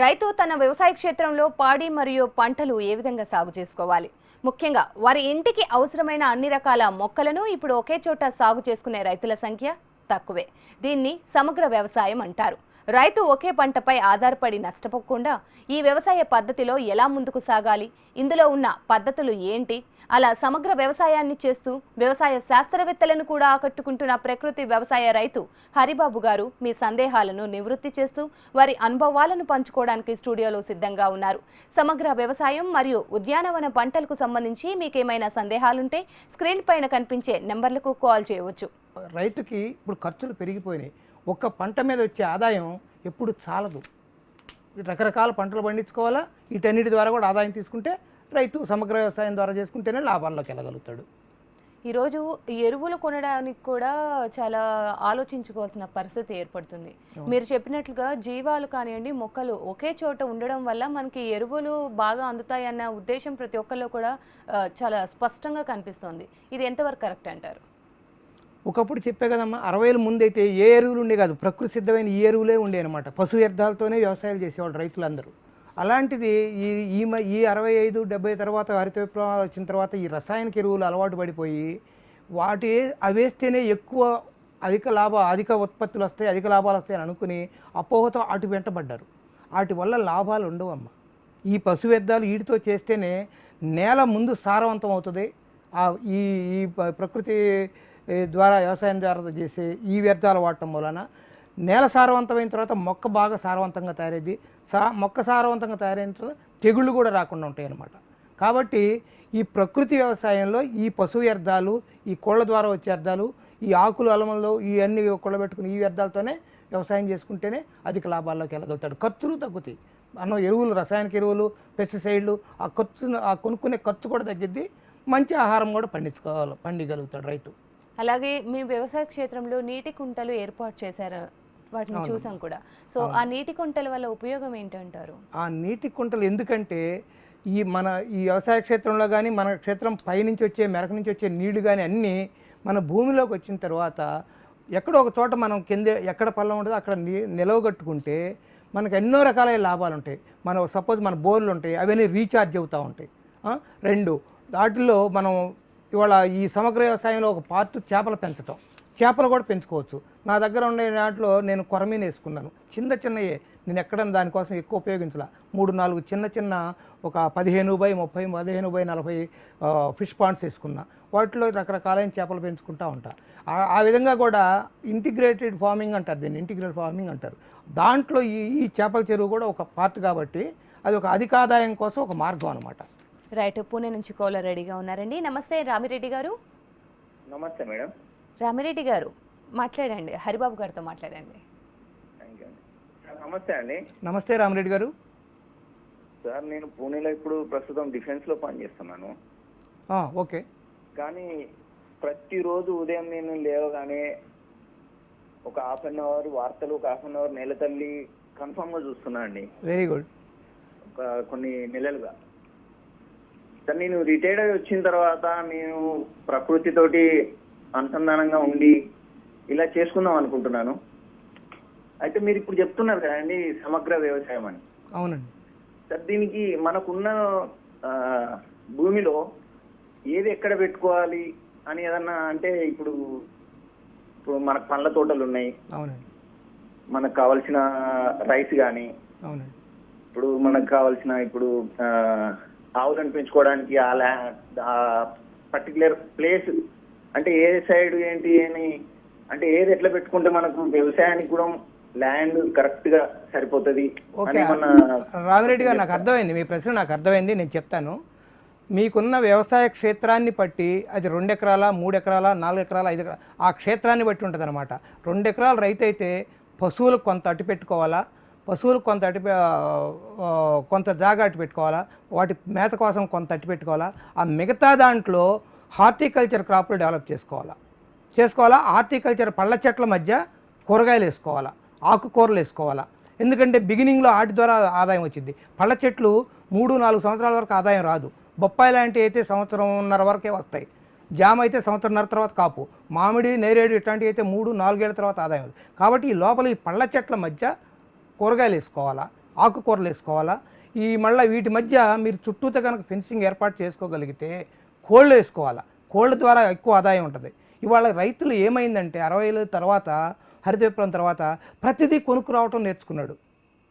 రైతు తన వ్యవసాయ క్షేత్రంలో పాడి మరియు పంటలు ఏ విధంగా సాగు చేసుకోవాలి? ముఖ్యంగా వారి ఇంటికి అవసరమైన అన్ని రకాల మొక్కలను ఇప్పుడు ఒకే చోట సాగు చేసుకునే రైతుల సంఖ్య తక్కువే. దీన్ని సమగ్ర వ్యవసాయం అంటారు. రైతు ఒకే పంటపై ఆధారపడి నష్టపోకుండా ఈ వ్యవసాయ పద్ధతిలో ఎలా ముందుకు సాగాలి? ఇందులో ఉన్న పద్ధతులు ఏంటి? అలా సమగ్ర వ్యవసాయాన్ని చేస్తూ వ్యవసాయ శాస్త్రవేత్తలను కూడా ఆకట్టుకుంటున్న ప్రకృతి వ్యవసాయ రైతు హరిబాబు గారు మీ సందేహాలను నివృత్తి చేస్తూ వారి అనుభవాలను పంచుకోవడానికి స్టూడియోలో సిద్ధంగా ఉన్నారు. సమగ్ర వ్యవసాయం మరియు ఉద్యానవన పంటలకు సంబంధించి మీకేమైనా సందేహాలుంటే స్క్రీన్ పైన కనిపించే నెంబర్లకు కాల్ చేయవచ్చు. రైతుకి ఇప్పుడు ఖర్చులు పెరిగిపోయినాయి. ఒక్క పంట మీద వచ్చే ఆదాయం ఎప్పుడు చాలదు. రకరకాల పంటలు పండించుకోవాలా? వీటన్నిటి ద్వారా కూడా ఆదాయం తీసుకుంటే రైతు సమగ్ర వ్యవసాయం ద్వారా చేసుకుంటేనే లాభాల్లోకి వెళ్ళగలుగుతాడు. ఈరోజు ఎరువులు కొనడానికి కూడా చాలా ఆలోచించుకోవాల్సిన పరిస్థితి ఏర్పడుతుంది. మీరు చెప్పినట్లుగా జీవాలు కానివ్వండి మొక్కలు ఒకే చోట ఉండడం వల్ల మనకి ఎరువులు బాగా అందుతాయి అన్న ఉద్దేశం ప్రతి ఒక్కరిలో కూడా చాలా స్పష్టంగా కనిపిస్తోంది. ఇది ఎంతవరకు కరెక్ట్ అంటారు? ఒకప్పుడు చెప్పే కదమ్మా అరవైల ముందైతే ఏ ఎరువులు ఉండే కాదు ప్రకృతి సిద్ధమైన ఈ ఎరువులే ఉండే అనమాట పశు వ్యర్థాలతోనే వ్యవసాయాలు చేసేవాళ్ళు రైతులందరూ. అలాంటిది ఈ ఈ మ- ఈ అరవై ఐదు డెబ్బై తర్వాత హరిత విప్లవాలు వచ్చిన తర్వాత ఈ రసాయనిక ఎరువులు అలవాటు పడిపోయి వాటి అవేస్తేనే ఎక్కువ అధిక లాభ అధిక ఉత్పత్తులు వస్తాయి అధిక లాభాలు వస్తాయని అనుకుని అపోహతో అటు వెంటబడ్డారు. వాటి వల్ల లాభాలు ఉండవమ్మ. ఈ పశు వ్యర్థాలు వీటితో చేస్తేనే నేల ముందు సారవంతం అవుతుంది. ఈ ఈ ప్రకృతి ద్వారా వ్యవసాయం ద్వారా చేసే ఈ వ్యర్థాలు వాడటం వలన నేల సారవంతమైన తర్వాత మొక్క బాగా సారవంతంగా తయారైంది సా మొక్క సారవంతంగా తయారైన తర్వాత తెగుళ్ళు కూడా రాకుండా ఉంటాయి అన్నమాట కాబట్టి ఈ ప్రకృతి వ్యవసాయంలో ఈ పశు వ్యర్థాలు ఈ కోళ్ళ ద్వారా వచ్చే వ్యర్థాలు ఈ ఆకులు అలమలు ఇవన్నీ కొళ్ళబెట్టుకుని ఈ వ్యర్థాలతోనే వ్యవసాయం చేసుకుంటేనే అధిక లాభాల్లోకి వెళ్ళగలుగుతాడు. ఖర్చులు తగ్గుతాయి. మనం ఎరువులు రసాయనిక ఎరువులు పెస్టిసైడ్లు ఆ ఖర్చును ఆ కొనుక్కునే ఖర్చు కూడా తగ్గిద్ది. మంచి ఆహారం కూడా పండించుకోవాలి పండిగలుగుతాడు రైతు. అలాగే మీ వ్యవసాయ క్షేత్రంలో నీటి కుంటలు ఏర్పాటు చేశారు. వాటిని చూసాం కూడా. సో ఆ నీటి కుంటల వల్ల ఉపయోగం ఏంటంటారు? ఆ నీటి కుంటలు ఎందుకంటే ఈ మన ఈ వ్యవసాయ క్షేత్రంలో కానీ మన క్షేత్రం పైనుంచి వచ్చే మెరక నుంచి వచ్చే నీళ్ళు కానీ అన్నీ మన భూమిలోకి వచ్చిన తర్వాత ఎక్కడో ఒక చోట మనం కింద ఎక్కడ పల్లం ఉంటుందో అక్కడ నీ నిలవగట్టుకుంటే మనకు ఎన్నో రకాలైన లాభాలు ఉంటాయి. మన సపోజ్ మన బోర్లు ఉంటాయి అవన్నీ రీఛార్జ్ అవుతూ ఉంటాయి? రెండు వాటిల్లో మనం ఇవాళ ఈ సమగ్ర వ్యవసాయంలో ఒక పార్ట్ చేపలు పెంచటం. చేపలు కూడా పెంచుకోవచ్చు. నా దగ్గర ఉండే దాంట్లో నేను కొరమీన వేసుకున్నాను. చిన్న చిన్నయే. నేను ఎక్కడ దానికోసం ఎక్కువ ఉపయోగించాల. మూడు నాలుగు చిన్న చిన్న ఒక పదిహేను బై ముప్పై పదిహేను బై నలభై ఫిష్ పాండ్స్ వేసుకున్నా. వాటిలో రకరకాలైన చేపలు పెంచుకుంటూ ఉంటా. ఆ- ఆ విధంగా కూడా ఇంటిగ్రేటెడ్ ఫార్మింగ్ అంటారు దీన్ని. ఇంటిగ్రేటెడ్ ఫార్మింగ్ అంటారు. దాంట్లో ఈ ఈ చేపల చెరువు కూడా ఒక పార్ట్ కాబట్టి అది ఒక అధిక ఆదాయం కోసం ఒక మార్గం అనమాట రైట్. పూణే నుంచి కాలర్ రెడీగా ఉన్నారండి. నమస్తే రామిరెడ్డి గారు. నమస్తే మేడం. రామిరెడ్డి గారు మాట్లాడండి. హరిబాబు గారితో మాట్లాడండి. నమస్తే అండి. నమస్తే రామరెడ్డి గారు. సార్ నేను పూణేలో ఇప్పుడు ప్రస్తుతం డిఫెన్స్లో పనిచేస్తున్నాను. ఆ, ఓకే. కానీ ప్రతిరోజు ఉదయం నేను లేవగానే ఒక హాఫ్ అన్ అవర్ వార్తలు ఒక హాఫ్ అన్ అవర్ నెల తల్లి కన్ఫామ్గా చూస్తున్నా అండి. Very good. ఒక కొన్ని నెలలుగా. సార్ నేను రిటైర్డ్ అయి వచ్చిన తర్వాత నేను ప్రకృతితోటి అనుసంధానంగా ఉండి ఇలా చేసుకుందాం అనుకుంటున్నాను. అయితే మీరు ఇప్పుడు చెప్తున్నారు కదండి సమగ్ర వ్యవసాయం అని. అవునండి. సార్ దీనికి మనకున్న భూమిలో ఏది ఎక్కడ పెట్టుకోవాలి అని ఏదన్నా అంటే ఇప్పుడు ఇప్పుడు మనకు పండ్ల తోటలు ఉన్నాయి. అవునండి. మనకు కావాల్సిన రైస్ కానీ అవునండి. ఇప్పుడు మనకు కావాల్సిన ఇప్పుడు ఆవులను పెంచుకోవడానికి ఆ ల్యా ఆ పర్టికులర్ ప్లేస్ అంటే ఏ సైడ్ ఏంటి అని అంటే ఏది ఎట్లా పెట్టుకుంటే మనకు వ్యవసాయానికి కూడా ల్యాండ్ కరెక్ట్గా సరిపోతుంది రామిరెడ్డి గారు నాకు అర్థమైంది. మీ ప్రశ్న నాకు అర్థమైంది నేను చెప్తాను. మీకున్న వ్యవసాయ క్షేత్రాన్ని బట్టి అది రెండు ఎకరాల మూడు ఎకరాల నాలుగు ఎకరాల ఐదు ఎకరాల ఆ క్షేత్రాన్ని బట్టి ఉంటుంది అనమాట రెండు ఎకరాల రైతు అయితే పశువులకు కొంత అట్టి పెట్టుకోవాలా పశువులకు కొంత ఆ, కొంత జాగా అట్టి పెట్టుకోవాలా వాటి మేత కోసం కొంత అట్టి పెట్టుకోవాలా ఆ మిగతా దాంట్లో హార్టికల్చర్ క్రాప్లు డెవలప్ చేసుకోవాలా? చేసుకోవాలా? హార్టికల్చర్ పళ్ళ చెట్ల మధ్య కూరగాయలు వేసుకోవాలా? ఆకుకూరలు వేసుకోవాలా? ఎందుకంటే బిగినింగ్లో ఆటి ద్వారా ఆదాయం వచ్చింది. పళ్ళ చెట్లు మూడు నాలుగు సంవత్సరాల వరకు ఆదాయం రాదు. బొప్పాయి లాంటివి అయితే సంవత్సరంన్నర వరకే వస్తాయి. జామ అయితే సంవత్సరంన్నర తర్వాత కాపు. మామిడి నేరేడు ఇట్లాంటివి అయితే మూడు నాలుగేళ్ళ తర్వాత ఆదాయం అవుతుంది కాబట్టి ఈ లోపల ఈ పళ్ళ చెట్ల మధ్య కూరగాయలు వేసుకోవాలా? ఆకుకూరలు వేసుకోవాలా? ఈ మళ్ళీ వీటి మధ్య మీరు చుట్టూతో కనుక ఫెన్సింగ్ ఏర్పాటు చేసుకోగలిగితే కోళ్ళు వేసుకోవాలా? కోళ్ళ ద్వారా ఎక్కువ ఆదాయం ఉంటుంది. ఇవాళ రైతులు ఏమైందంటే అరవై ఏళ్ళ తర్వాత హరిత విప్లవం తర్వాత ప్రతిదీ కొనుక్కు రావటం నేర్చుకున్నాడు.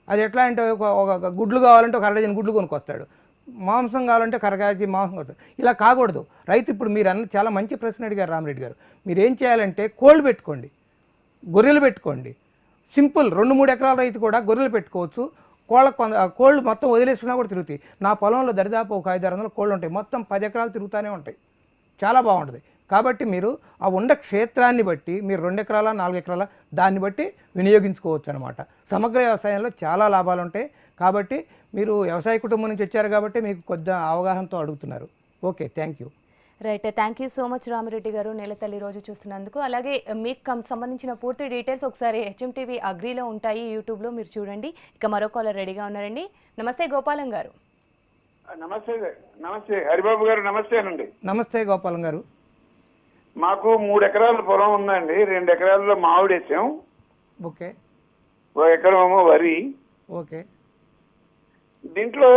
అది ఎట్లా అంటే ఒక ఒక గుడ్లు కావాలంటే ఒక అరడజన్ గుడ్లు కొనుక్కొస్తాడు. మాంసం కావాలంటే కరగాజీ మాంసం వస్తాడు ఇలా కాకూడదు. రైతు ఇప్పుడు మీరు అన్న చాలా మంచి ప్రశ్న అడిగారు రామరెడ్డి గారు. మీరు ఏం చేయాలంటే కోళ్ళు పెట్టుకోండి. గొర్రెలు పెట్టుకోండి. సింపుల్ రెండు మూడు ఎకరాల రైతు కూడా గొర్రెలు పెట్టుకోవచ్చు. కోళ్ళ కొంత కోళ్ళు మొత్తం వదిలేసినా కూడా తిరుగుతాయి. నా పొలంలో దరిదాపు ఒక ఐదు ఆరు వందల కోళ్ళు ఉంటాయి. మొత్తం పది ఎకరాలు తిరుగుతూనే ఉంటాయి. చాలా బాగుంటుంది. కాబట్టి మీరు ఆ ఉండ క్షేత్రాన్ని బట్టి మీరు రెండు ఎకరాల నాలుగు ఎకరాల దాన్ని బట్టి వినియోగించుకోవచ్చు అనమాట సమగ్ర వ్యవసాయంలో చాలా లాభాలు ఉంటాయి. కాబట్టి మీరు వ్యవసాయ కుటుంబం నుంచి వచ్చారు కాబట్టి మీకు కొద్ది అవగాహనతో అడుగుతున్నారు. Okay thank you. Right thank you so much Ramireddy గారు నెలతల్లి రోజు చూస్తున్నందుకు. అలాగే మీకు సంబంధించిన పూర్తి డీటెయిల్స్ ఒకసారి హెచ్ఎంటీవీ అగ్రీలో ఉంటాయి యూట్యూబ్లో మీరు చూడండి. ఇక మరో కాలర్ రెడీగా ఉన్నారండి. నమస్తే గోపాలం గారు. నమస్తే నమస్తే. హరిబాబు గారు నమస్తేనండి నమస్తే గోపాలం గారు. మాకు మూడు ఎకరాల పొలం ఉందండి. రెండు ఎకరాల్లో మామిడి వేసాం. ఓకే. ఒక ఎకరం ఏమో వరి. ఓకే. దీంట్లో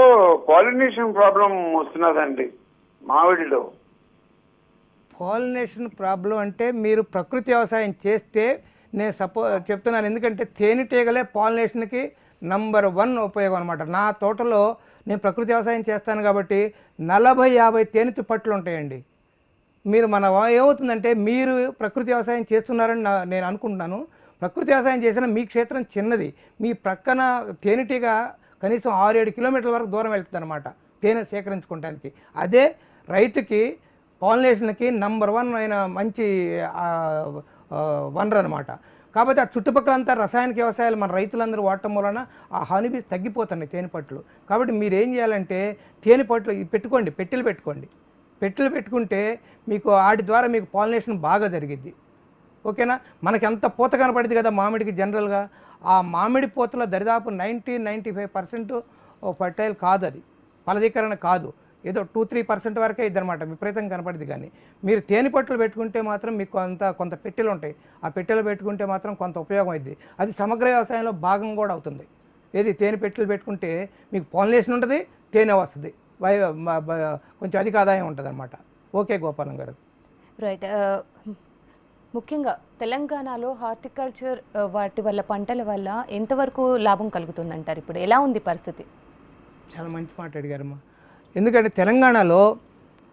పాలినేషన్ ప్రాబ్లం వస్తున్నదండి మామిడిలో. పాలినేషన్ ప్రాబ్లం అంటే మీరు ప్రకృతి వ్యవసాయం చేస్తే నేను సపో చెప్తున్నాను. ఎందుకంటే తేనెటీగలే పాలినేషన్కి నంబర్ వన్ ఉపయోగం అనమాట నా తోటలో నేను ప్రకృతి వ్యవసాయం చేస్తాను కాబట్టి నలభై యాభై తేనెతి పట్లు ఉంటాయండి. మీరు మన ఏమవుతుందంటే మీరు ప్రకృతి వ్యవసాయం చేస్తున్నారని నా- నేను అనుకుంటున్నాను. ప్రకృతి వ్యవసాయం చేసిన మీ క్షేత్రం చిన్నది. మీ ప్రక్కన తేనెటీగ కనీసం ఆరు ఏడు కిలోమీటర్ల వరకు దూరం వెళ్తుంది అనమాట తేనె సేకరించుకోవడానికి అదే రైతుకి పాలినేషన్కి నంబర్ వన్ అయిన మంచి వనరు అనమాట కాబట్టి ఆ చుట్టుపక్కలంతా రసాయనిక వ్యవసాయాలు మన రైతులందరూ వాడటం వలన ఆ హనీబీస్ తగ్గిపోతున్నాయి తేనె పట్లు కాబట్టి మీరు ఏం చేయాలంటే తేనె పట్లు పెట్టుకోండి పెట్టెలు పెట్టుకోండి. పెట్టెలు పెట్టుకుంటే మీకు వాటి ద్వారా మీకు పాలినేషన్ బాగా జరిగిద్ది. ఓకేనా? మనకి ఎంత పూత కనపడింది కదా మామిడికి జనరల్గా. ఆ మామిడి పూతలో దరిదాపు ninety ninety five percent fertile కాదు అది. ఫలదీకరణ కాదు. ఏదో టూ త్రీ పర్సెంట్ వరకే ఇద్దనమాట విపరీతంగా కనపడింది కానీ. మీరు తేనె పట్టులు పెట్టుకుంటే మాత్రం మీకు కొంత కొంత పెట్టెలు ఉంటాయి. ఆ పెట్టెలు పెట్టుకుంటే మాత్రం కొంత ఉపయోగం అయింది అది సమగ్ర వ్యవసాయంలో భాగం కూడా అవుతుంది. ఏది తేనె పెట్టెలు పెట్టుకుంటే మీకు పాలినేషన్ ఉంటుంది తేనె వస్తుంది. కొంచెం అధిక ఆదాయం ఉంటుంది అనమాట ఓకే గోపాలం గారు. రైట్ ముఖ్యంగా తెలంగాణలో హార్టికల్చర్ వాటి వల్ల పంటల వల్ల ఎంతవరకు లాభం కలుగుతుందంటారు ఇప్పుడు? ఎలా ఉంది పరిస్థితి? చాలా మంచి మాట అడిగారమ్మా. ఎందుకంటే తెలంగాణలో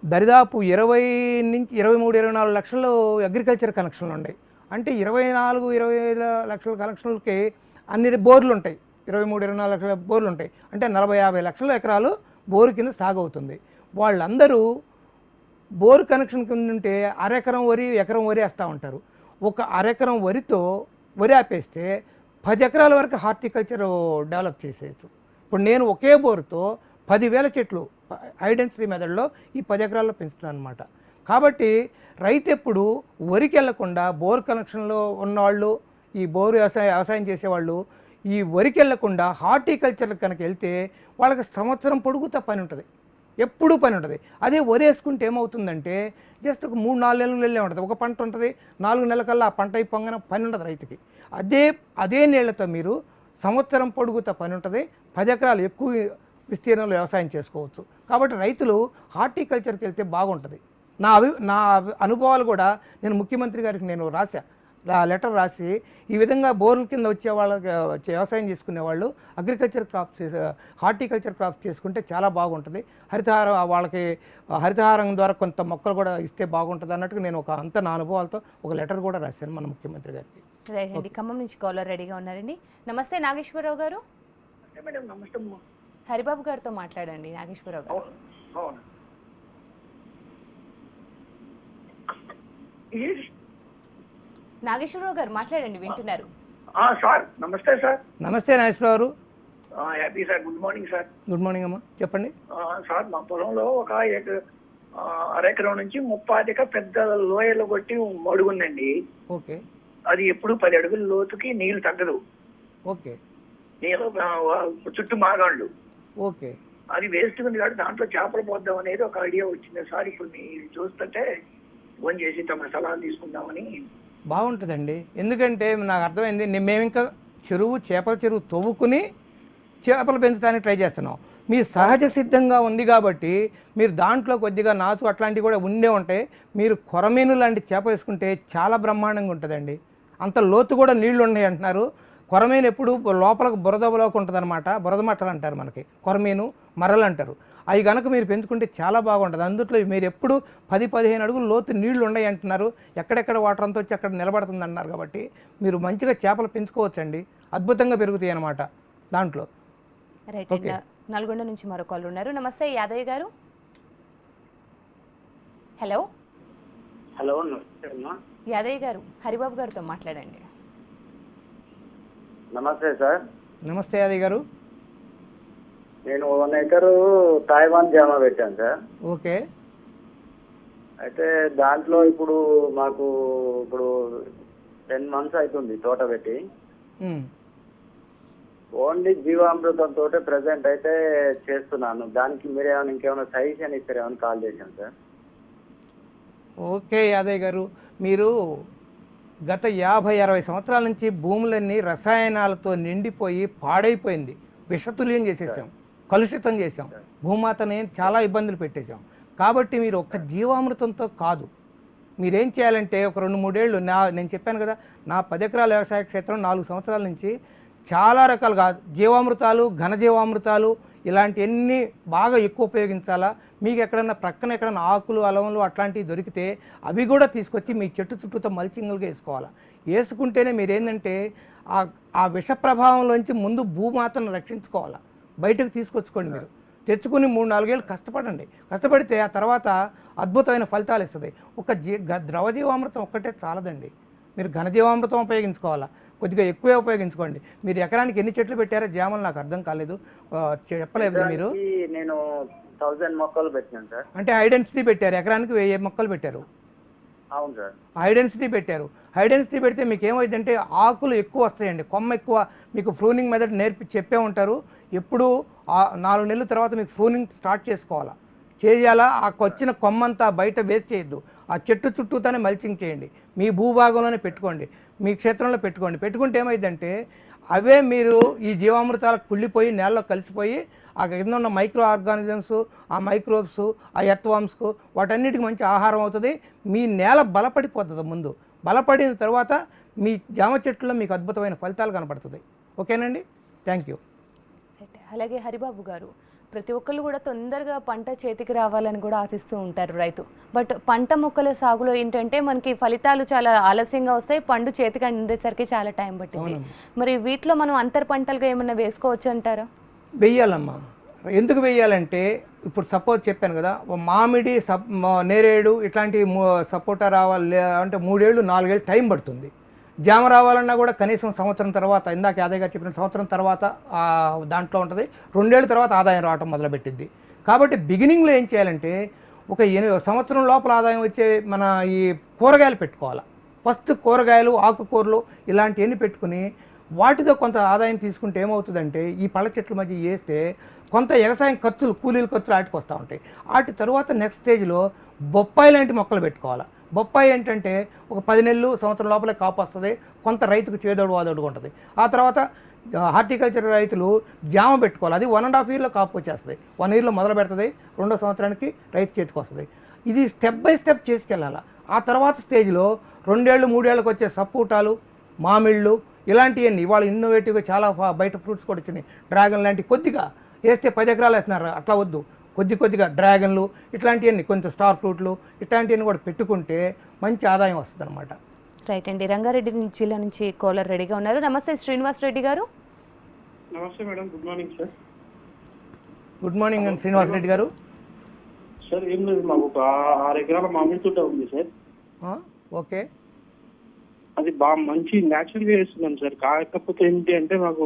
దరిదాపు ఇరవై నుంచి ఇరవై మూడు ఇరవై నాలుగు లక్షలు అగ్రికల్చర్ కనెక్షన్లు ఉన్నాయి. అంటే ఇరవై నాలుగు ఇరవై ఐదు లక్షల కనెక్షన్లకి అన్ని బోర్లు ఉంటాయి. ఇరవై మూడు ఇరవై నాలుగు లక్షల బోర్లు ఉంటాయి. అంటే నలభై యాభై లక్షల ఎకరాలు బోరు కింద సాగు అవుతుంది. వాళ్ళందరూ బోర్ కనెక్షన్ కింద ఉంటే అరెకరం వరి ఎకరం వరి వేస్తూ ఉంటారు. ఒక అరెకరం వరితో వరి ఆపేస్తే పది ఎకరాల వరకు హార్టికల్చర్ డెవలప్ చేసేయచ్చు. ఇప్పుడు నేను ఒకే బోరుతో పదివేల చెట్లు ఐడెన్సిటీ మెథడ్లో ఈ పది ఎకరాల్లో పెంచుతున్నాను అనమాట కాబట్టి రైతు ఎప్పుడు వరికి వెళ్ళకుండా బోర్ కనెక్షన్లో ఉన్నవాళ్ళు ఈ బోరు వ్యవసాయ వ్యవసాయం చేసేవాళ్ళు ఈ వరికి వెళ్ళకుండా హార్టికల్చర్ కనుక వెళ్తే వాళ్ళకి సంవత్సరం పొడుగుతా పని ఉంటుంది. ఎప్పుడూ పని ఉంటుంది. అదే వరేసుకుంటే ఏమవుతుందంటే జస్ట్ ఒక మూడు నాలుగు నెలలు వెళ్ళే ఉంటుంది. ఒక పంట ఉంటుంది. నాలుగు నెలల కల్లా ఆ పంట అయిపోగానే పని ఉండదు రైతుకి. అదే అదే నీళ్ళతో మీరు సంవత్సరం పొడుగుతా పని ఉంటుంది. పది ఎకరాలు ఎక్కువ విస్తీర్ణంలో వ్యవసాయం చేసుకోవచ్చు. కాబట్టి రైతులు హార్టికల్చర్కి వెళ్తే బాగుంటుంది. నా అభి నా అభి- అనుభవాలు కూడా నేను ముఖ్యమంత్రి గారికి నేను రాశా రా లెటర్ రాసి ఈ విధంగా బోర్ల కింద వచ్చే వాళ్ళకి వచ్చే వ్యవసాయం చేసుకునే వాళ్ళు అగ్రికల్చర్ క్రాప్స్ హార్టికల్చర్ క్రాప్స్ చేసుకుంటే చాలా బాగుంటుంది. హరితహారం వాళ్ళకి హరితహారం ద్వారా కొంత మొక్కలు కూడా ఇస్తే బాగుంటుంది అన్నట్టుగా నేను ఒక అంత నా అనుభవాలతో ఒక లెటర్ కూడా రాశాను మన ముఖ్యమంత్రి గారికి. రైట్ అండి ఖమ్మం నుంచి కాలర్ రెడీగా ఉన్నారండి. నమస్తే నాగేశ్వరరావు గారు. మేడం నమస్తే. హరిబాబు గారితో మాట్లాడండి నాగేశ్వరరావు గారు. నాగేశ్వరరావు గారు మాట్లాడండి వింటున్నారు. సార్ నమస్తే సార్. నమస్తే Nageswara Rao happy sir good morning sir. Good morning అమ్మా చెప్పండి. సార్ మా పొలంలో ఒక అరెకరం నుంచి ముప్పాతిక పెద్ద లోయలు కొట్టి మడుగుందండి. ఓకే. అది ఎప్పుడు పది అడుగుల లోతుకి నీళ్ళు తగ్గదు. ఓకే. నీళ్ళు చుట్టూ మాగాళ్ళు. ఓకే. అది వేస్ట్ ఉంది కాబట్టి దాంట్లో చేపలు పోద్దాం అనేది ఒక ఐడియా వచ్చింది. సార్ ఇప్పుడు మీరు చూస్తుంటే ఫోన్ చేసి తమ సలహా తీసుకుందామని. బాగుంటుందండి. ఎందుకంటే నాకు అర్థమైంది మేము ఇంకా చెరువు చేపల చెరువు తవ్వుకుని చేపలు పెంచడానికి ట్రై చేస్తున్నాం. మీ సహజ సిద్ధంగా ఉంది కాబట్టి మీరు దాంట్లో కొద్దిగా నాచు అట్లాంటివి కూడా ఉండే ఉంటాయి మీరు కొరమీను లాంటి చేప వేసుకుంటే చాలా బ్రహ్మాండంగా ఉంటుందండి. అంత లోతు కూడా నీళ్ళు ఉన్నాయి అంటున్నారు. కొరమీను ఎప్పుడు లోపలకు బురదలోకి ఉంటుంది అనమాట బురద మట్టలు అంటారు మనకి. కొరమీను మరలు అంటారు. అవి కనుక మీరు పెంచుకుంటే చాలా బాగుంటుంది. అందుట్లో మీరు ఎప్పుడు పది పదిహేను అడుగులు లోతు నీళ్ళు ఉన్నాయి అంటున్నారు. ఎక్కడెక్కడ వాటర్ అంతా వచ్చి అక్కడ నిలబడుతుంది అన్నారు కాబట్టి మీరు మంచిగా చేపలు పెంచుకోవచ్చండి. అద్భుతంగా పెరుగుతాయి అన్నమాట దాంట్లో. నల్గొండ నుంచి మరో కాల్ ఉన్నారు. నమస్తే యాదయ్య గారు. హలో హలో యాదయ్య గారు హరిబాబు గారితో మాట్లాడండి. నమస్తే సార్. నమస్తే యాదయ్య గారు. నేను వన్ ఎకరు తాయివాన్ జామ పెట్టాను సార్. ఓకే. అయితే దాంట్లో ఇప్పుడు మాకు ఇప్పుడు టెన్ మంత్స్ అవుతుంది తోట పెట్టి. ఓన్లీ జీవామృతం తోటే ప్రజెంట్ అయితే చేస్తున్నాను. దానికి మీరు ఏమైనా ఇంకేమైనా సజెషన్ ఇస్తారేమని కాల్ చేశాను సార్. ఓకే యాదయ్య గారు. మీరు గత యాభై అరవై సంవత్సరాల నుంచి భూములన్నీ రసాయనాలతో నిండిపోయి పాడైపోయింది. విషతుల్యం చేసేసాం. కలుషితం చేసాం. భూమాతని చాలా ఇబ్బందులు పెట్టేశాం. కాబట్టి మీరు ఒక్క జీవామృతంతో కాదు. మీరేం చేయాలంటే ఒక రెండు మూడేళ్ళు నా నేను చెప్పాను కదా నా పది ఎకరాల వ్యవసాయ క్షేత్రం నాలుగు సంవత్సరాల నుంచి చాలా రకాలుగా జీవామృతాలు ఘనజీవామృతాలు ఇలాంటివన్నీ బాగా ఎక్కువ ఉపయోగించాలా? మీకు ఎక్కడన్నా ప్రక్కన ఎక్కడన్నా ఆకులు అలవలు అట్లాంటివి దొరికితే అవి కూడా తీసుకొచ్చి మీ చెట్టు చుట్టూతో మల్చింగులుగా వేసుకోవాలి? వేసుకుంటేనే మీరేంటంటే ఆ ఆ విష ప్రభావంలోంచి ముందు భూమాతను రక్షించుకోవాలి? బయటకు తీసుకొచ్చుకోండి మీరు. తెచ్చుకుని మూడు నాలుగేళ్ళు కష్టపడండి. కష్టపడితే ఆ తర్వాత అద్భుతమైన ఫలితాలు ఇస్తుంది. ఒక జీ గ- ద్రవజీవామృతం ఒక్కటే చాలదండి. మీరు ఘనజీవామృతం ఉపయోగించుకోవాలా? కొద్దిగా ఎక్కువే ఉపయోగించుకోండి. మీరు ఎకరానికి ఎన్ని చెట్లు పెట్టారో జామలు నాకు అర్థం కాలేదు. చెప్పలేదు మీరు. నేను థౌజండ్ మొక్కలు పెట్టినాను సార్. అంటే ఐడెన్సిటీ పెట్టారు. ఎకరానికి వెయ్యి మొక్కలు పెట్టారు. అవును సార్. హైడెన్సిటీ పెట్టారు. హైడెన్సిటీ పెడితే మీకు ఏమైందంటే ఆకులు ఎక్కువ వస్తాయండి. కొమ్మ ఎక్కువ మీకు ఫ్రూనింగ్ మెథడ్ నేర్పి చెప్పే ఉంటారు. ఎప్పుడు ఆ నాలుగు నెలల తర్వాత మీకు ఫ్రూనింగ్ స్టార్ట్ చేసుకోవాలా. చేయాలా? ఆ వచ్చిన కొమ్మంతా బయట వేస్ట్ చేయొద్దు. ఆ చెట్టు చుట్టూతానే మల్చింగ్ చేయండి. మీ భూభాగంలోనే పెట్టుకోండి. మీ క్షేత్రంలో పెట్టుకోండి. పెట్టుకుంటే ఏమైందంటే అవే మీరు ఈ జీవామృతాలకు కుళ్ళిపోయి నేలలో కలిసిపోయి ఆ కింద ఉన్న మైక్రో ఆర్గానిజమ్స్ ఆ మైక్రోబ్స్ ఆ ఎర్త్వామ్స్కు వాటన్నిటికి మంచి ఆహారం అవుతుంది. మీ నేల బలపడిపోతుంది ముందు. బలపడిన తర్వాత మీ జామ చెట్టులో మీకు అద్భుతమైన ఫలితాలు కనపడుతుంది. ఓకేనండి? Thank you. అలాగే హరిబాబు గారు ప్రతి ఒక్కళ్ళు కూడా తొందరగా పంట చేతికి రావాలని కూడా ఆశిస్తూ ఉంటారు రైతు. బట్ పంట మొక్కల సాగులో ఏంటంటే మనకి ఫలితాలు చాలా ఆలస్యంగా వస్తాయి. పండు చేతికి అందేసరికి చాలా టైం పట్టింది మరి వీటిలో మనం అంతర్ పంటలుగా ఏమన్నా వేసుకోవచ్చు అంటారా? వెయ్యాలమ్మా. ఎందుకు వెయ్యాలంటే ఇప్పుడు సపోజ్ చెప్పాను కదా మామిడి సప్ మా- నేరేడు ఇట్లాంటి మూ- సపోటా రావాలి అంటే మూడేళ్ళు నాలుగేళ్ళు టైం పడుతుంది. జామ రావాలన్నా కూడా కనీసం సంవత్సరం తర్వాత ఇందాక యాదయ్య చెప్పిన సంవత్సరం తర్వాత దాంట్లో ఉంటుంది. రెండేళ్ళ తర్వాత ఆదాయం రావటం మొదలుపెట్టింది కాబట్టి బిగినింగ్లో ఏం చేయాలంటే ఒక ఎనిమిది సంవత్సరం లోపల ఆదాయం వచ్చే మన ఈ కూరగాయలు పెట్టుకోవాలి. ఫస్ట్ కూరగాయలు ఆకుకూరలు ఇలాంటివన్నీ పెట్టుకుని వాటితో కొంత ఆదాయం తీసుకుంటే ఏమవుతుందంటే ఈ పళ్ళ చెట్ల మధ్య వేస్తే కొంత వ్యవసాయం ఖర్చులు కూలీల ఖర్చులు వాటికి వస్తూ ఉంటాయి. వాటి తర్వాత నెక్స్ట్ స్టేజ్లో బొప్పాయి లాంటి మొక్కలు పెట్టుకోవాలి. బొప్పాయి ఏంటంటే ఒక పది నెలలు సంవత్సరం లోపలే కాపు వస్తుంది కొంత రైతుకు చేదోడు వాదోడుగా ఉంటుంది. ఆ తర్వాత హార్టికల్చర్ రైతులు జామ పెట్టుకోవాలి. అది వన్ అండ్ హాఫ్ ఇయర్లో కాపు వచ్చేస్తుంది. వన్ ఇయర్లో మొదలు పెడుతుంది రెండో సంవత్సరానికి రైతు చేతికి వస్తుంది. ఇది స్టెప్ బై స్టెప్ చేసుకెళ్ళాలి. ఆ తర్వాత స్టేజ్లో రెండేళ్ళు మూడేళ్ళకి వచ్చే సపోటాలు మామిళ్ళు ఇలాంటివన్నీ ఇవాళ ఇన్నోవేటివ్గా చాలా బయట ఫ్రూట్స్ కూడా వచ్చినాయి. డ్రాగన్ లాంటి కొద్దిగా వేస్తే పది ఎకరాలు వేస్తున్నారు. అట్లా వద్దు. కొద్ది కొద్దిగా డ్రాగన్లు ఇట్లాంటివన్నీ కొంచెం స్టార్ ఫ్రూట్లు ఇట్లాంటివన్నీ కూడా పెట్టుకుంటే మంచి ఆదాయం వస్తుంది అనమాట రైట్ అండి. రంగారెడ్డి నుంచి- జిల్లా నుంచి కాలర్ రెడీగా ఉన్నారు. నమస్తే శ్రీనివాస్ రెడ్డి గారు. నమస్తే madam. Good morning sir good morning అండి శ్రీనివాస్ రెడ్డి గారు. సార్ ఏం లేదు మాకు ఒక ఆరు ఎకరాల మామిడి తోట ఉంది సార్ ఓకే. అది బాగా మంచి న్యాచురల్గా వేస్తున్నాం సార్. కాకపోతే ఏంటి అంటే మాకు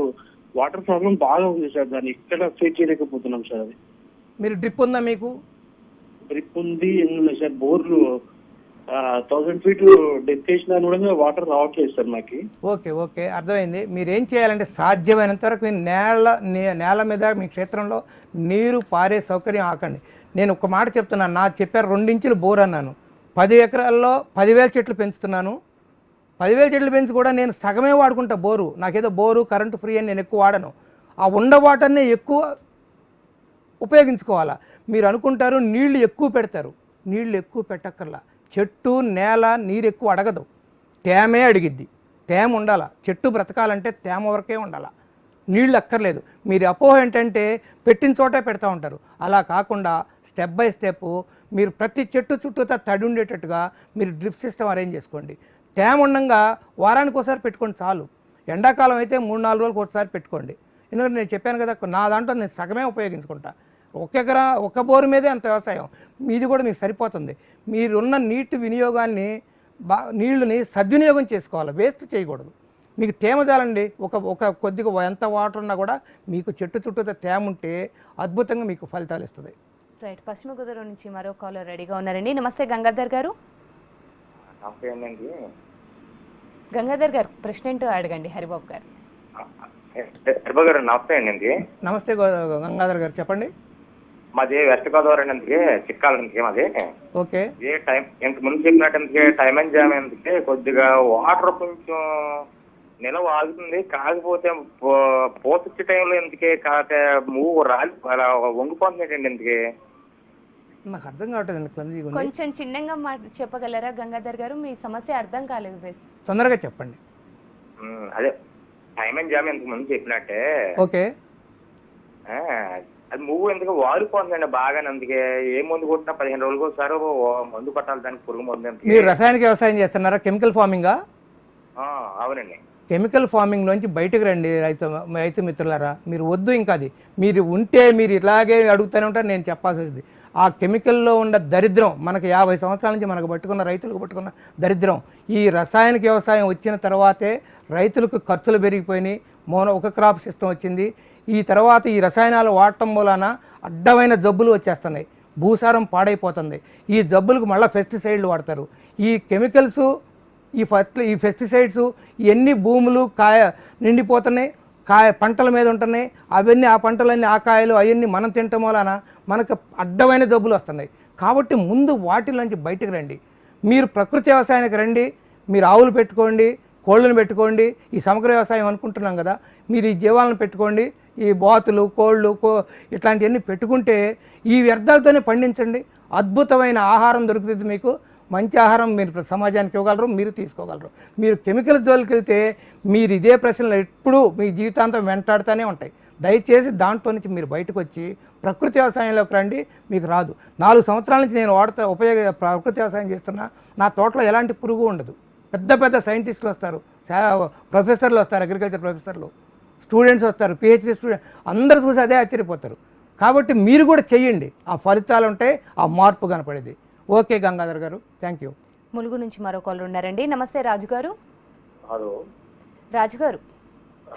వాటర్ ప్రాబ్లం బాగా ఉంది సార్. దాన్ని ఇక్కడ ఫేస్ చేయలేకపోతున్నాం సార్ అది. మీరు డ్రిప్ ఉందా మీకు? డ్రిప్ ఉంది ఎన్ని సార్. బోర్లు థౌసండ్ ఫీట్ డెత్ చేసినా కూడా వాటర్ రావట్లేదు సార్ మాకి. Okay okay. అర్థమైంది. మీరు ఏం చేయాలంటే సాధ్యమైనంత వరకు మీ నేల నేల మీద మీ క్షేత్రంలో నీరు పారే సౌకర్యం ఆకండి నేను ఒక మాట చెప్తున్నాను. నా చెప్పారు రెండించులు బోర్ అన్నాను. పది ఎకరాల్లో పదివేల చెట్లు పెంచుతున్నాను. పదివేల చెట్లు పెంచి కూడా నేను సగమే వాడుకుంటా బోరు. నాకేదో బోరు కరెంటు ఫ్రీ అని నేను ఎక్కువ వాడను. ఆ ఉండ వాటర్నే ఎక్కువ ఉపయోగించుకోవాలా? మీరు అనుకుంటారు నీళ్ళు ఎక్కువ పెడతారు. నీళ్ళు ఎక్కువ పెట్టక్కర్లా. చెట్టు నేల నీరు ఎక్కువ అడగదు. తేమే అడిగిద్ది. తేమ ఉండాల? చెట్టు బ్రతకాలంటే తేమ వరకే ఉండాల? నీళ్ళు అక్కర్లేదు. మీరు అపోహ ఏంటంటే పెట్టిన చోటే పెడతా ఉంటారు. అలా కాకుండా స్టెప్ బై స్టెప్ మీరు ప్రతి చెట్టు చుట్టూతా తడి ఉండేటట్టుగా మీరు డ్రిప్ సిస్టమ్ అరేంజ్ చేసుకోండి. తేమ ఉండంగా వారానికి ఒకసారి పెట్టుకోండి చాలు. ఎండాకాలం అయితే మూడు నాలుగు రోజులకు ఒకసారి పెట్టుకోండి. ఎందుకంటే నేను చెప్పాను కదా నా దాంట్లో నేను సగమే ఉపయోగించుకుంటా. ఒక ఎకరా ఒక బోరు మీదే అంత వ్యవసాయం. మీది కూడా మీకు సరిపోతుంది. మీరున్న నీటి వినియోగాన్ని బా నీళ్ళని సద్వినియోగం చేసుకోవాలి. వేస్ట్ చేయకూడదు. మీకు తేమ చాలండి ఒక ఒక కొద్దిగా ఎంత వాటర్ ఉన్నా కూడా మీకు చెట్టు చుట్టూ తేమ ఉంటే అద్భుతంగా మీకు ఫలితాలు ఇస్తుంది. రైట్. పశ్చిమ గోదావరి నుంచి మరో కాలర్ రెడీగా ఉన్నారండి. నమస్తే గంగాధర్ గారు. నమస్తే ఏంటండి గంగాధర్ గారు ప్రశ్న ఏంటో అడగండి హరిబాబు గారు. హరిబాబు గారు నమస్తే అండి నమస్తే గంగాధర్ గారు చెప్పండి. మాది వెస్ట్ గోదావరి అండి చిక్కాలండి మాది. ఓకే. ఏ టైం ఇంత ముందు చెప్పినట్టు టైం అండ్ జామ్ ఎందుకే కొద్దిగా వాటర్ కొంచెం నిలవ ఆగుతుంది కాకపోతే పో- పోతొచ్చే టైంలో ఎందుకే కాకపోతే మూవ్ రాలి అలా వంగిపోతుందండి ఎందుకే? నాకు అర్థం ఉంది. కొంచెం చిన్నగా చెప్పగలరా గంగాధర్ గారు? మీ సమస్య అర్థం కాలేదు తొందరగా చెప్పండి. అదే టైం అండ్ జామ్ ఇంతకు ముందు చెప్పినట్టే. ఓకే. అది మూవ్ ఎందుకు వాడిపోతుందండి బాగా అందుకే ఏ మందు కొట్టినా పదిహేను రోజులకు ఒకసారి మందు కొట్టాలి దానికి పురుగు మందు? మీరు రసాయనిక వ్యవసాయం చేస్తున్నారా? కెమికల్ ఫార్మింగా అవునండి. కెమికల్ ఫార్మింగ్లోంచి బయటకు రండి రైతు రైతు మిత్రులారా. మీరు వద్దు ఇంకా అది. మీరు ఉంటే మీరు ఇలాగే అడుగుతూనే ఉంటారు నేను చెప్పాల్సి వస్తుంది. ఆ కెమికల్లో ఉన్న దరిద్రం మనకు యాభై సంవత్సరాల నుంచి మనకు పట్టుకున్న రైతులకు పట్టుకున్న దరిద్రం ఈ రసాయనిక వ్యవసాయం వచ్చిన తర్వాతే రైతులకు ఖర్చులు పెరిగిపోయినాయి మోనో ఒక క్రాప్ సిస్టమ్ వచ్చింది. ఈ తర్వాత ఈ రసాయనాలు వాడటం మూలాన అడ్డమైన జబ్బులు వచ్చేస్తున్నాయి భూసారం పాడైపోతుంది. ఈ జబ్బులకు మళ్ళీ పెస్టిసైడ్లు వాడతారు. ఈ కెమికల్స్ ఈ ఫర్టి ఈ పెస్టిసైడ్స్ ఇవన్నీ భూములు కాయ నిండిపోతున్నాయి కాయ పంటల మీద ఉంటున్నాయి. అవన్నీ ఆ పంటలన్నీ ఆ కాయలు అవన్నీ మనం తినటం వలన మనకు అడ్డమైన జబ్బులు వస్తున్నాయి. కాబట్టి ముందు వాటిలోంచి బయటకు రండి. మీరు ప్రకృతి వ్యవసాయానికి రండి. మీరు ఆవులు పెట్టుకోండి కోళ్ళను పెట్టుకోండి. ఈ సమగ్ర వ్యవసాయం అనుకుంటున్నాం కదా మీరు ఈ జీవాలను పెట్టుకోండి. ఈ బాతులు కోళ్ళు కో ఇట్లాంటివన్నీ పెట్టుకుంటే ఈ వ్యర్థాలతోనే పండించండి. అద్భుతమైన ఆహారం దొరుకుతుంది మీకు. మంచి ఆహారం మీరు సమాజానికి ఇవ్వగలరు మీరు తీసుకోగలరు. మీరు కెమికల్ జోలికి వెళ్తే మీరు ఇదే ప్రశ్నలు ఎప్పుడూ మీ జీవితాంతం వెంటాడుతూనే ఉంటాయి. దయచేసి దాంట్లో నుంచి మీరు బయటకు వచ్చి ప్రకృతి వ్యవసాయంలోకి రండి మీకు రాదు. నాలుగు సంవత్సరాల నుంచి నేను వాడతా ఉపయోగ ప్రకృతి వ్యవసాయం చేస్తున్నా నా తోటలో ఎలాంటి పురుగు ఉండదు. పెద్ద పెద్ద సైంటిస్టులు వస్తారు ప్రొఫెసర్లు వస్తారు అగ్రికల్చర్ ప్రొఫెసర్లు స్టూడెంట్స్ వస్తారు పిహెచ్డి స్టూడెంట్ అందరూ చూసి అదే ఆశ్చర్యపోతారు. కాబట్టి మీరు కూడా చెయ్యండి. ఆ ఫలితాలు ఉంటాయి ఆ మార్పు కనపడేది. ఓకే గంగాధర్ గారు థ్యాంక్ యూ. ములుగు నుంచి మరో కాలర్ ఉన్నారండి. నమస్తే రాజు గారు. హలో. రాజు గారు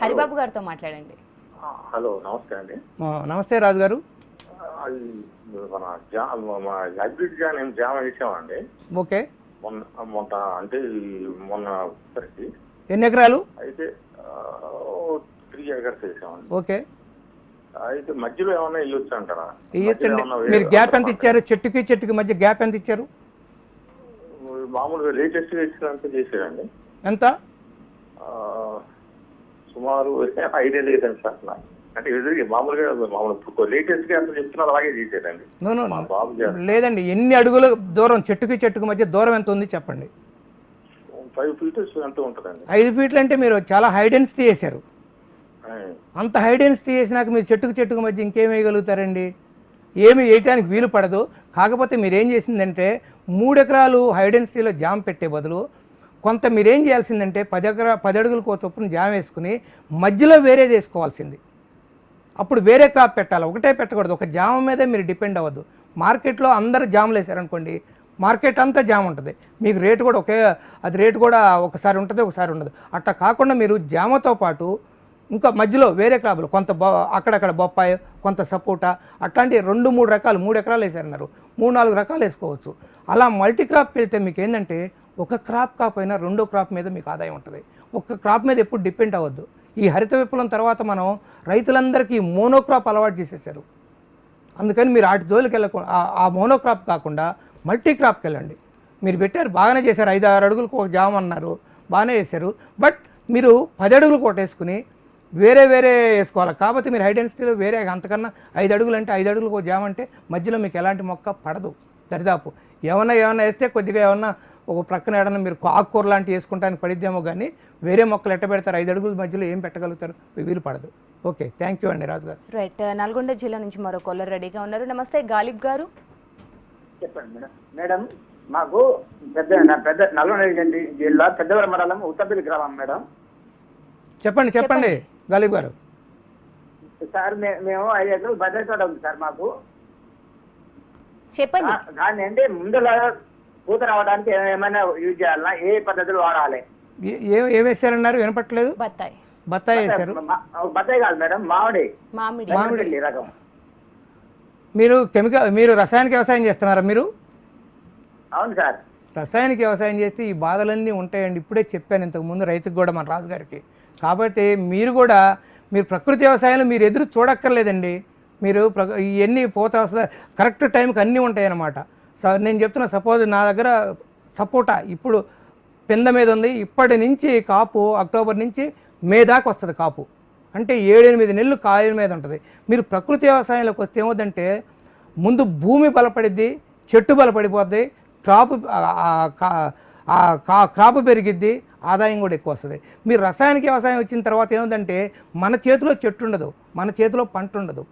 హరిబాబు గారితో మాట్లాడండి. హలో నమస్తే అండి. ఆ, నమస్తే రాజు గారు. అది మన జా మన హైబ్రిడ్ జాన్ ఏం జామ వేసామండి. ఓకే. మొన్న మొన్న అంటే మొన్న ఎన్ని ఎకరాలు? అయితే త్రీ ఎకర్స్ వేసామండి. ఓకే. అయితే మధ్యలో ఏమన్నా ఇవ్వచ్చు అంటారా? ఇయ్యొచ్చండి. మీరు గ్యాప్ ఎంత ఇచ్చారు? చెట్టుకి చెట్టుకి మధ్య గ్యాప్ ఎంత ఇచ్చారు? మామూలుగా లేటెస్ట్ వేసినంత చేసారండి ఎంత? సుమారు ఐడియా లేదండి సార్ నాకు అంటే మామూలుగా మామూలు లేటెస్ట్గా ఎంత చెప్తున్నారు అలాగే చేసేదండి. లేదండి. ఎన్ని అడుగులు దూరం చెట్టుకి చెట్టుకి మధ్య దూరం ఎంత ఉంది చెప్పండి. ఫైవ్ ఫీటర్స్ ఎంత ఉంటుందండి? ఐదు ఫీట్లు అంటే మీరు చాలా హై డెన్సిటీ వేశారు. అంత హై డెన్సిటీ వేసినాక మీరు చెట్టుకు చెట్టుకు మధ్య ఇంకేం వేయగలుగుతారండి? ఏమి వేయటానికి వీలు పడదు. కాకపోతే మీరేం చేసిందంటే మూడు ఎకరాలు హై జామ్ పెట్టే బదులు కొంత మీరేం చేయాల్సిందంటే పది ఎకరా పది అడుగులకు చొప్పున జామ్ వేసుకుని మధ్యలో వేరేది వేసుకోవాల్సింది. అప్పుడు వేరే క్రాప్ పెట్టాలి. ఒకటే పెట్టకూడదు. ఒక జామ మీదే మీరు డిపెండ్ అవ్వద్దు. మార్కెట్లో అందరు జాములు వేసారనుకోండి మార్కెట్ అంతా జామ ఉంటుంది. మీకు రేటు కూడా ఒకే అది రేటు కూడా ఒకసారి ఉంటుంది ఒకసారి ఉండదు. అట్లా కాకుండా మీరు జామతో పాటు ఇంకా మధ్యలో వేరే క్రాపులు కొంత బొ అక్కడక్కడ బొప్పాయి కొంత సపోటా అట్లాంటి రెండు మూడు రకాలు మూడు ఎకరాలు వేసారన్నారు మూడు నాలుగు రకాలు వేసుకోవచ్చు. అలా మల్టీ క్రాప్కి వెళ్తే మీకు ఏంటంటే ఒక క్రాప్ కాకపోయినా రెండో క్రాప్ మీద మీకు ఆదాయం ఉంటుంది. ఒక క్రాప్ మీద ఎప్పుడు డిపెండ్ అవ్వద్దు. ఈ హరిత విప్లవం తర్వాత మనం రైతులందరికీ మోనోక్రాప్ అలవాటు చేసేసారు అందుకని మీరు ఆటి జోలికి వెళ్ళకుండా ఆ మోనోక్రాప్ కాకుండా మల్టీ క్రాప్కి వెళ్ళండి మీరు పెట్టారు బాగానే చేశారు. ఐదు ఆరు అడుగులకు ఒక జామ అన్నారు బాగానే చేశారు. బట్ మీరు పది అడుగులు కొట్టేసుకుని వేరే వేరే వేసుకోవాలి. కాకపోతే మీరు హై డెన్సిటీలో వేరే అంతకన్నా ఐదు అడుగులు అంటే ఐదు అడుగులకు ఒక జామ అంటే మధ్యలో మీకు ఎలాంటి మొక్క పడదు. దరిదాపు. ఏమన్నా ఏమన్నా వేస్తే కొద్దిగా ఏమన్నా ఒక ప్రక్కన ఏడన్నా మీరు ఆకుకూర లాంటివి వేసుకుంటానికి పడిద్దేమో కానీ వేరే మొక్కలు ఎట్ట పెడతారు? ఐదు అడుగుల మధ్యలో ఏం పెట్టగలుగుతారు? వీలు పడదు. ఓకే. థ్యాంక్ యూ అండి రాజు గారు రైట్ నల్గొండ జిల్లా నుంచి మరో కాలర్ రెడీగా ఉన్నారు. నమస్తే గాలిబ్ గారు. చెప్పండి మేడం. మేడం మాకు పెద్ద పెద్ద నల్గొండ జిల్లా పెద్దవరం మండలం ఉత్తపల్లి గ్రామం మేడం. చెప్పండి. చెప్పండి. గాలిబ్ గారు. సార్ మేము ఐదు ఎకరాలు భద్రత తోట ఉంది సార్ మాకు. చెప్పండి. దాన్ని అంటే ముందర పూత రావడానికి ఏమైనా యూజ్ చేయాలన్నా ఏ పద్ధతులు వాడాలి? ఏ- ఏ- వేసారన్నారు? వినపట్లేదు బత్తాయి. బత్తాయి వేశారు బత్తాయి కాదు మేడం మామిడి. మామిడి. మామిడి. రకం. మీరు కెమికల్ మీరు రసాయనిక వ్యవసాయం చేస్తున్నారా మీరు? అవును సార్. రసాయనిక వ్యవసాయం చేస్తే ఈ బాధలన్నీ ఉంటాయండి. ఇప్పుడే చెప్పాను ఇంతకు ముందు రైతుకు కూడా మన రాజుగారికి. కాబట్టి మీరు కూడా మీరు ప్రకృతి వ్యవసాయంలో మీరు ఎదురు చూడక్కర్లేదండి. మీరు ప్ర- ఇవన్నీ పోతా కరెక్ట్ టైంకి అన్నీ ఉంటాయన్నమాట. సో నేను చెప్తున్నా సపోజ్ నా దగ్గర సపోటా ఇప్పుడు పింద మీద ఉంది. ఇప్పటి నుంచి కాపు అక్టోబర్ నుంచి మే దాకా వస్తుంది కాపు. అంటే ఏడెనిమిది నెలలు కాయల మీద ఉంటుంది. మీరు ప్రకృతి వ్యవసాయంలోకి వస్తే ఏమవుతుందంటే ముందు భూమి బలపడిద్ది చెట్టు బలపడిపోద్ది క్రాప్ ఆ- కా- క్రాప్ పెరిగిద్ది ఆదాయం కూడా ఎక్కువ వస్తుంది మీరు రసాయనిక వ్యవసాయం వచ్చిన తర్వాత ఏముందంటే మన చేతిలో చెట్టు ఉండదు మన చేతిలో పంట ఉండదు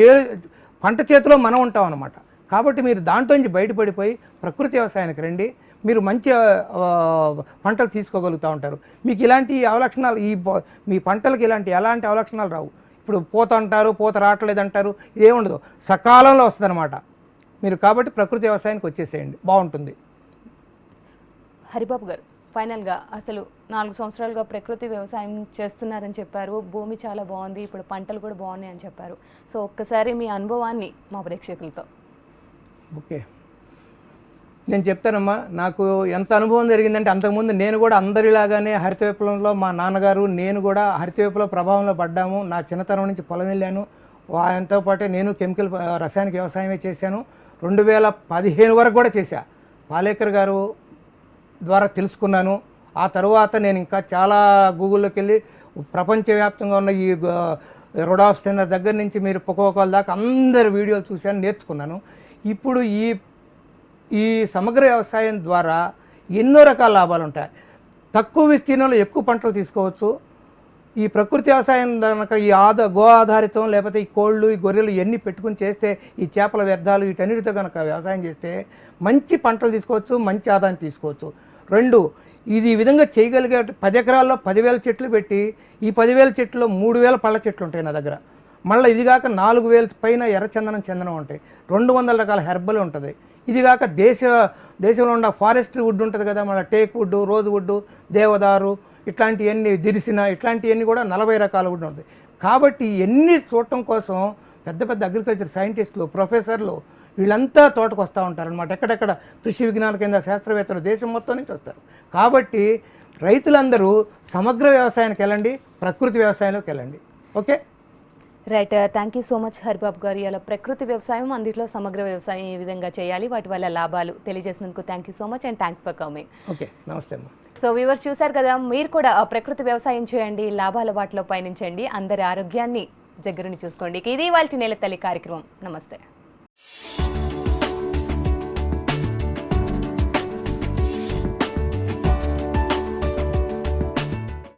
చే పంట చేతిలో మనం ఉంటాం అన్నమాట కాబట్టి మీరు దాంట్లో నుంచి బయటపడిపోయి ప్రకృతి వ్యవసాయానికి రండి. మీరు మంచి పంటలు తీసుకోగలుగుతూ ఉంటారు. మీకు ఇలాంటి అవలక్షణాలు ఈ మీ పంటలకు ఇలాంటి ఎలాంటి అవలక్షణాలు రావు. ఇప్పుడు పూత అంటారు పూత రావట్లేదు అంటారు ఇదేముండదు. సకాలంలో వస్తుంది మీరు కాబట్టి ప్రకృతి వ్యవసాయానికి వచ్చేసేయండి. బాగుంటుంది హరిబాబు గారు ఫైనల్గా అసలు నాలుగు సంవత్సరాలుగా ప్రకృతి వ్యవసాయం చేస్తున్నారని చెప్పారు. భూమి చాలా బాగుంది ఇప్పుడు పంటలు కూడా బాగున్నాయి అని చెప్పారు. సో ఒక్కసారి మీ అనుభవాన్ని మా ప్రేక్షకులతో. ఓకే. నేను చెప్తానమ్మా నాకు ఎంత అనుభవం జరిగిందంటే అంతకుముందు నేను కూడా అందరిలాగానే హరిత విప్లవంలో మా నాన్నగారు నేను కూడా హరిత విప్లవ ప్రభావంలో పడ్డాము. నా చిన్నతనం నుంచి పొలం వెళ్ళాను. ఆయనతో పాటే నేను కెమికల్ రసాయనిక వ్యవసాయమే చేశాను. రెండు వేల పదిహేను వరకు కూడా చేశా. పాలేకర్ గారు ద్వారా తెలుసుకున్నాను. ఆ తర్వాత నేను ఇంకా చాలా గూగుల్లోకి వెళ్ళి ప్రపంచవ్యాప్తంగా ఉన్న ఈ రుడాఫ్ సెంటర్ దగ్గర నుంచి మీరు పొకోకాల దాకా అందరి వీడియోలు చూశాను నేర్చుకున్నాను. ఇప్పుడు ఈ ఈ సమగ్ర వ్యవసాయం ద్వారా ఎన్నో రకాల లాభాలు ఉంటాయి. తక్కువ విస్తీర్ణంలో ఎక్కువ పంటలు తీసుకోవచ్చు. ఈ ప్రకృతి వ్యవసాయం కనుక ఈ ఆద గో ఆధారితం లేకపోతే ఈ కోళ్ళు ఈ గొర్రెలు ఇవన్నీ పెట్టుకుని చేస్తే ఈ చేపల వ్యర్థాలు వీటన్నిటితో కనుక వ్యవసాయం చేస్తే మంచి పంటలు తీసుకోవచ్చు మంచి ఆదాయం తీసుకోవచ్చు. రెండు ఇది ఈ విధంగా చేయగలిగే పది ఎకరాల్లో పదివేల చెట్లు పెట్టి ఈ పదివేల చెట్లు మూడు వేల పళ్ళ చెట్లు ఉంటాయి నా దగ్గర. మళ్ళీ ఇది కాక నాలుగు వేల పైన ఎర్రచందనం చందనం ఉంటాయి. రెండు వందల రకాల హెర్బల్ ఉంటుంది. ఇది కాక దేశ దేశంలో ఉన్న ఫారెస్ట్ వుడ్ ఉంటుంది కదా మళ్ళీ టేక్ వుడ్ రోజ్ వుడ్ దేవదారు ఇట్లాంటివన్నీ దిరిసిన ఇట్లాంటివన్నీ కూడా నలభై రకాల వుడ్ ఉంటుంది. కాబట్టి ఇవన్నీ చూడటం కోసం పెద్ద పెద్ద అగ్రికల్చర్ సైంటిస్టులు ప్రొఫెసర్లు వీళ్ళంతా తోటకు వస్తూ ఉంటారు అనమాట ఎక్కడెక్కడ కృషి విజ్ఞాన కేంద్ర శాస్త్రవేత్తలు దేశం మొత్తం నుంచి వస్తారు. కాబట్టి రైతులందరూ సమగ్ర వ్యవసాయానికి వెళ్ళండి ప్రకృతి వ్యవసాయంలోకి వెళ్ళండి. Okay? Right thank you so much Haribabu గారు. ఇలా ప్రకృతి వ్యవసాయం అందులో సమగ్ర వ్యవసాయం ఏ విధంగా చేయాలి వాటి వల్ల లాభాలు తెలియజేసినందుకు thank you so much and thanks for coming okay నమస్తే అమ్మా. సో వ్యూవర్స్ చూశారు కదా మీరు కూడా ప్రకృతి వ్యవసాయం చేయండి లాభాల బాటలో పయనించండి అందరి ఆరోగ్యాన్ని దగ్గరుండి చూసుకోండి. ఇది వాళ్ళ నెల తల్లి కార్యక్రమం. నమస్తే. Thank you